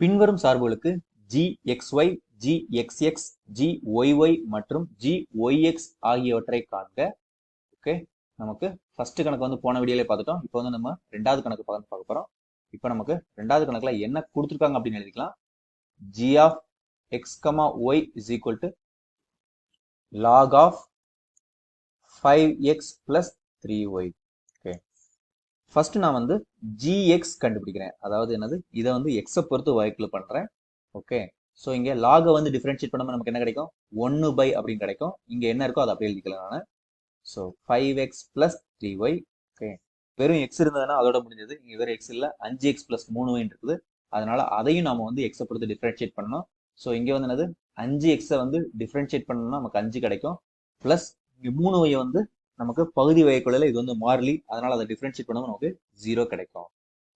பின்வரும் சார்புகளுக்கு gxy, G Y மற்றும் gyx ஆகியவற்றை காண்க. ஓகே நமக்கு ஃபர்ஸ்ட் கணக்கு வந்து போன வீடியோல பார்த்துட்டோம். இப்போ வந்து நம்ம ரெண்டாவது கணக்கு பார்க்க பார்க்க போறோம். இப்போ நமக்கு ரெண்டாவது கணக்குல என்ன கொடுத்துருக்காங்க அப்படின்னு எழுதிக்கலாம். G of X comma Y is equal to log of five X plus three Y first நான் வந்து ஜிஎக்ஸ் கண்டுபிடிக்கிறேன். அதாவது என்னது? இதை வந்து எக்ஸை பொறுத்து வகைக்குள்ள பண்ணுறேன் ஓகே ஸோ இங்கே லாகை வந்து டிஃப்ரென்ஷியேட் பண்ணாமல் நமக்கு என்ன கிடைக்கும்? ஒன்று பை அப்படின்னு கிடைக்கும். இங்கே என்ன இருக்கோ அதை அப்படியே எழுதிக்கலாம் நான். So five X plus three Y okay வெறும் எக்ஸ் இருந்ததுன்னா அதோட முடிஞ்சது. இங்கே வெறும் எக்ஸ் இல்லை. அஞ்சு எக்ஸ் ப்ளஸ் மூணு ஒய் இருக்குது. அதனால அதையும் நம்ம வந்து எக்ஸை பொறுத்து டிஃப்ரென்ஷியேட் பண்ணணும். ஸோ இங்கே வந்து என்னது? அஞ்சு எக்ஸை வந்து டிஃப்ரென்ஷியேட் பண்ணணும்னா நமக்கு அஞ்சு கிடைக்கும். ப்ளஸ் மூணு ஒய்யை வந்து நமக்கு பகுதி வகைக்குள்ள இது வந்து மாறிலி. அதனால அதை டிஃபரன்ஷியேட் பண்ணும்போது நமக்கு ஜீரோ கிடைக்கும்.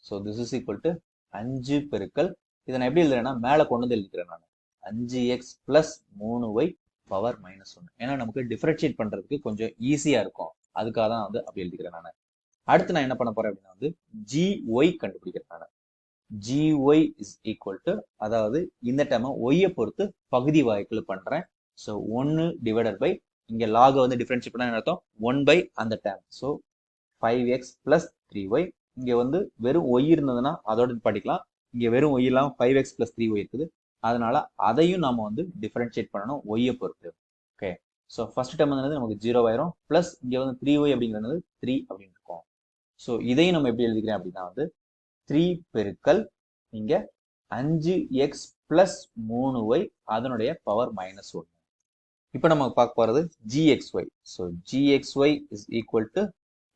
So this is equal to அஞ்சு பெருக்கல். இதை நான் எப்படி எழுதுறேன்னா மேலே கொண்டு வந்து எழுதிக்கிறேன் நான். அஞ்சு எக்ஸ் பிளஸ் மூணு ஒய் பவர் மைனஸ் ஒன்று ஏன்னா நமக்கு டிஃப்ரென்ஷியேட் பண்ணுறதுக்கு கொஞ்சம் ஈஸியாக இருக்கும். அதுக்காக தான் வந்து அப்படி எழுதிக்கிறேன் நான். அடுத்து நான் என்ன பண்ண போறேன் அப்படின்னா வந்து ஜி ஒய் கண்டுபிடிக்கிறேன் நான். G Y is equal to அதாவது இந்த டைம் ஒய்யை பொறுத்து பகுதி வாய்க்குள்ள பண்ணுறேன் ஸோ ஒன்று டிவைடட் பை இங்கே லாக வந்து டிஃபரன்ஷியேட் பண்ண அர்த்தம்? ஒன் பை அந்த time so five X plus three Y இங்கே வந்து வெறும் ஒய் இருந்ததுன்னா அதோட படிக்கலாம். இங்கே வெறும் ஒய் இல்லாமல் five X plus three Y இருக்குது. அதனால அதையும் நம்ம வந்து டிஃப்ரென்ஷியேட் பண்ணணும் ஒய்யை பொறுத்து. ஓகே ஸோ ஃபர்ஸ்ட் டைம் வந்து நமக்கு ஜீரோ ஆயிரும். ப்ளஸ் இங்கே வந்து த்ரீ ஒய் அப்படிங்கிறது த்ரீ அப்படின்னு இருக்கும். ஸோ இதையும் நம்ம எப்படி எழுதிக்கிறேன் அப்படின்னா வந்து த்ரீ பெருக்கல் இங்கே அஞ்சு எக்ஸ் ப்ளஸ் மூணு ஒய் அதனுடைய பவர் மைனஸ் ஒன்று இப்போ நம்ம பார்க்க போறது G X Y so G X Y is equal to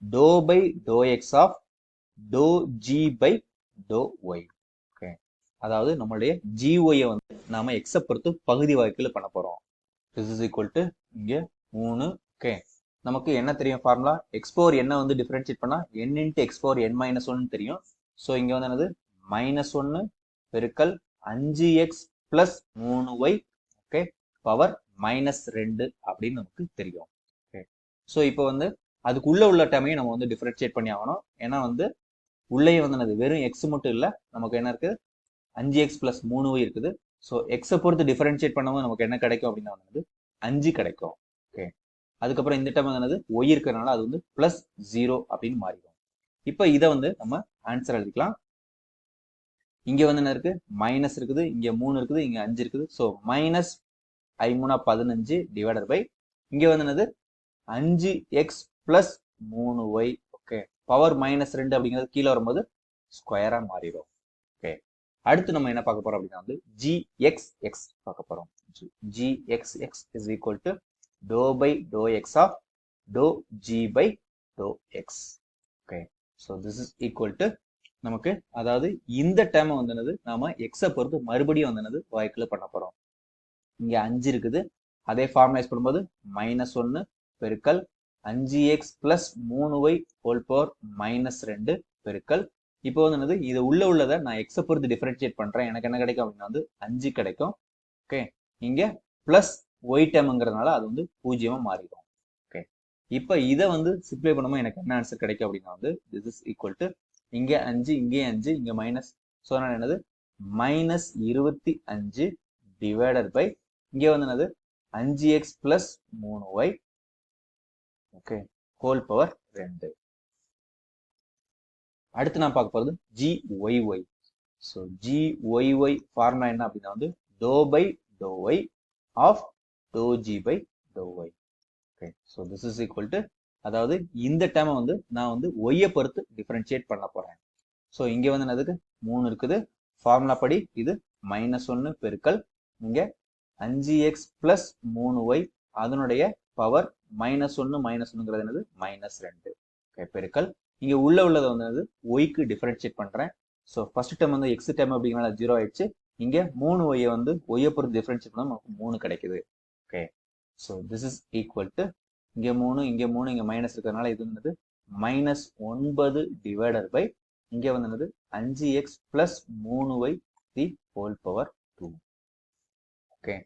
doe by doe X of doe G by doe Y okay அதாவது நம்மளுடைய ஜிஒயை வந்து நாம எக்ஸை பொறுத்து பகுதி வாய்க்கில் பண்ண போறோம். திஸ் இஸ் ஈக்குவல் டு இங்கே மூணு. ஓகே நமக்கு என்ன தெரியும் ஃபார்முலா எக்ஸ்போர் என்ன வந்து டிஃபரன்ஷியேட் பண்ணா? என் இன்ட்டு எக்ஸ்போர் என் மைனஸ் ஒன்னு தெரியும். ஸோ இங்கே வந்து என்னது? மைனஸ் ஒன்னு பெருக்கல் அஞ்சு எக்ஸ் பிளஸ் மூணு ஒய் ஓகே பவர் மைனஸ் ரெண்டு அப்படின்னு நமக்கு தெரியும். ஸோ இப்போ வந்து அதுக்குள்ள உள்ள டைமையும் நம்ம வந்து டிஃபரன்ஷியேட் பண்ணி ஆகணும். ஏன்னா வந்து உள்ளே வந்து வெறும் எக்ஸ் மட்டும் இல்லை. நமக்கு என்ன இருக்கு அஞ்சு எக்ஸ் பிளஸ் மூணு இருக்குது. ஸோ எக்ஸை பொறுத்து டிஃபரன்ஷியேட் பண்ணும்போது நமக்கு என்ன கிடைக்கும் அப்படின்னா வந்து அஞ்சு கிடைக்கும். ஓகே அதுக்கப்புறம் இந்த டைம் என்னது? ஒய் இருக்கிறதுனால அது வந்து பிளஸ் ஜீரோ அப்படின்னு மாறிடும். இப்போ இதை வந்து நம்ம ஆன்சர் எழுதிக்கலாம். இங்க வந்து என்ன இருக்கு மைனஸ் இருக்குது. இங்க மூணு இருக்குது. இங்க அஞ்சு இருக்குது. ஸோ மைனஸ் ஐமூணா பதினஞ்சு டிவைடட் பை இங்கே வந்து என்னது? அஞ்சு எக்ஸ் பிளஸ் மூணு ஒய் ஓகே பவர் மைனஸ் ரெண்டு அப்படிங்கிறது கீழே வரும்போது ஸ்கொயராக மாறிடும். ஓகே அடுத்து நம்ம என்ன பார்க்க போறோம் அப்படின்னா வந்து ஜி எக்ஸ் எக்ஸ் பார்க்க போறோம். G X X is equal to doe by doe X of doe G by doe X okay so this is equal to நமக்கு அதாவது இந்த டைம் வந்து நாம எக்ஸை பொறுத்து மறுபடியும் வந்து வாய்க்குள்ள பண்ண போகிறோம் இங்கே அஞ்சு இருக்குது. அதே ஃபார்மலைஸ் பண்ணும்போது மைனஸ் ஒன்று பெருக்கல் அஞ்சு எக்ஸ் பிளஸ் மூணு ஒய் ஹோல் பவர் மைனஸ் ரெண்டு பெருக்கல். இப்போ வந்து என்னது? இது உள்ள உள்ளதை நான் எக்ஸை பொறுத்து டிஃபரன்ஷியேட் பண்ணுறேன் எனக்கு என்ன கிடைக்கும் அப்படின்னா வந்து அஞ்சு கிடைக்கும். ஓகே இங்கே ப்ளஸ் ஒய் டேம்ங்கிறதுனால அது வந்து பூஜ்ஜியமாக மாறிடும். ஓகே இப்போ இதை வந்து சிப்ளை பண்ணும்போது எனக்கு என்ன ஆன்சர் கிடைக்கும் அப்படின்னா வந்து திஸ் இஸ் ஈக்குவல் டு இங்கே அஞ்சு இங்கே அஞ்சு இங்கே மைனஸ் ஸோ என்னது? மைனஸ் இருபத்தி அஞ்சு டிவைடட் பை இங்கே வந்து என்னது? அஞ்சு எக்ஸ் பிளஸ் மூணு ஒய் ஓகே ஹோல் பவர் ரெண்டு. அடுத்து நான் பார்க்க போகிறது G Y Y so G Y Y formula என்ன அப்படின்னா வந்து doe by doe Y of doe G by doe Y okay so this is equal to அதாவது இந்த டைமை வந்து நான் வந்து ஒய்யை பொறுத்து டிஃபரன்ஷியேட் பண்ண போறேன். ஸோ இங்கே வந்து என்னதுக்கு? மூணு இருக்குது. ஃபார்முலா படி இது மைனஸ் ஒன்னு பெருக்கல் இங்கே அஞ்சு எக்ஸ் பிளஸ் மூணு ஒய் அதனுடைய பவர் மைனஸ் ஒன்று மைனஸ் ஒன்றுங்கிறது என்னது? மைனஸ் ரெண்டு. ஓகே பெருக்கல். இங்கே உள்ள உள்ளதை வந்து ஒய்க்கு டிஃபரன்ஷியேட் பண்ணுறேன் ஸோ ஃபர்ஸ்ட் டைம் வந்து எக்ஸ் டைம் அப்படிங்கிறனால ஜீரோ ஆயிடுச்சு. இங்கே மூணு ஒய்யை வந்து ஒய்யை பொறுத்து டிஃபரன்ஷியேட் பண்ணால் நமக்கு மூணு கிடைக்குது. Okay so this is equal to இங்கே மூணு இங்கே மூணு இங்கே மைனஸ் இருக்கிறதுனால இது என்னது? மைனஸ் ஒன்பது டிவைடர் பை இங்கே வந்து என்னது? அஞ்சு எக்ஸ் பிளஸ் மூணு Y the whole power two okay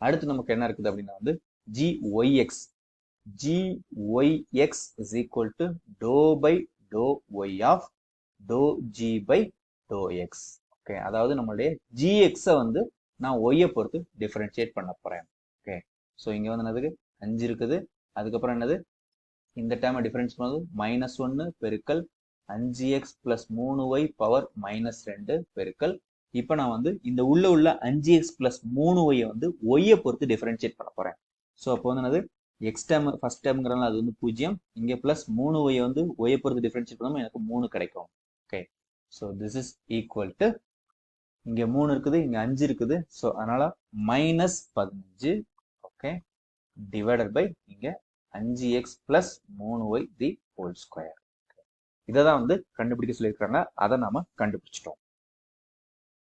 அடுத்து நமக்கு என்ன இருக்குது அப்படின்னா வந்து G Y X G Y X is equal to doe by doe Y of doe G by doe X okay அதாவது நம்மளுடைய ஜிஎக்ஸை வந்து நான் ஒய்யை பொறுத்து டிஃபரன்ஷியேட் பண்ண போகிறேன் ஓகே ஸோ இங்கே வந்து என்னதுக்கு அஞ்சு இருக்குது. அதுக்கப்புறம் என்னது? இந்த டேமை டிஃபரன்ஸ் பண்ணுறது மைனஸ் ஒன்று பெருக்கல் அஞ்சு எக்ஸ் ப்ளஸ் மூணு ஒய் பவர் மைனஸ் ரெண்டு பெருக்கல் இப்போ நான் வந்து இந்த உள்ள உள்ள அஞ்சு எக்ஸ் ப்ளஸ் மூணு ஒய்யை வந்து ஒய்யை பொறுத்து டிஃபரன்ஷியேட் பண்ண போகிறேன் ஸோ அப்போ வந்து என்னது? எக்ஸ் டேம் ஃபர்ஸ்ட் டேம்ங்கிறனால அது வந்து பூஜ்ஜியம். இங்கே ப்ளஸ் மூணு ஒய்யை வந்து ஒய்யை பொறுத்து டிஃபரன்ஷியேட் பண்ணாமல் எனக்கு மூணு கிடைக்கும். Okay so this is equal to இங்கே மூணு இருக்குது இங்கே அஞ்சு இருக்குது. ஸோ அதனால் மைனஸ் பதினஞ்சு ஓகே டிவைடட் பை இங்கே அஞ்சு எக்ஸ் ப்ளஸ் மூணு ஒய் தி ஹோல் ஸ்கொயர் இதை தான் வந்து கண்டுபிடிக்க சொல்லியிருக்காங்க அதை நாம கண்டுபிடிச்சிட்டோம்.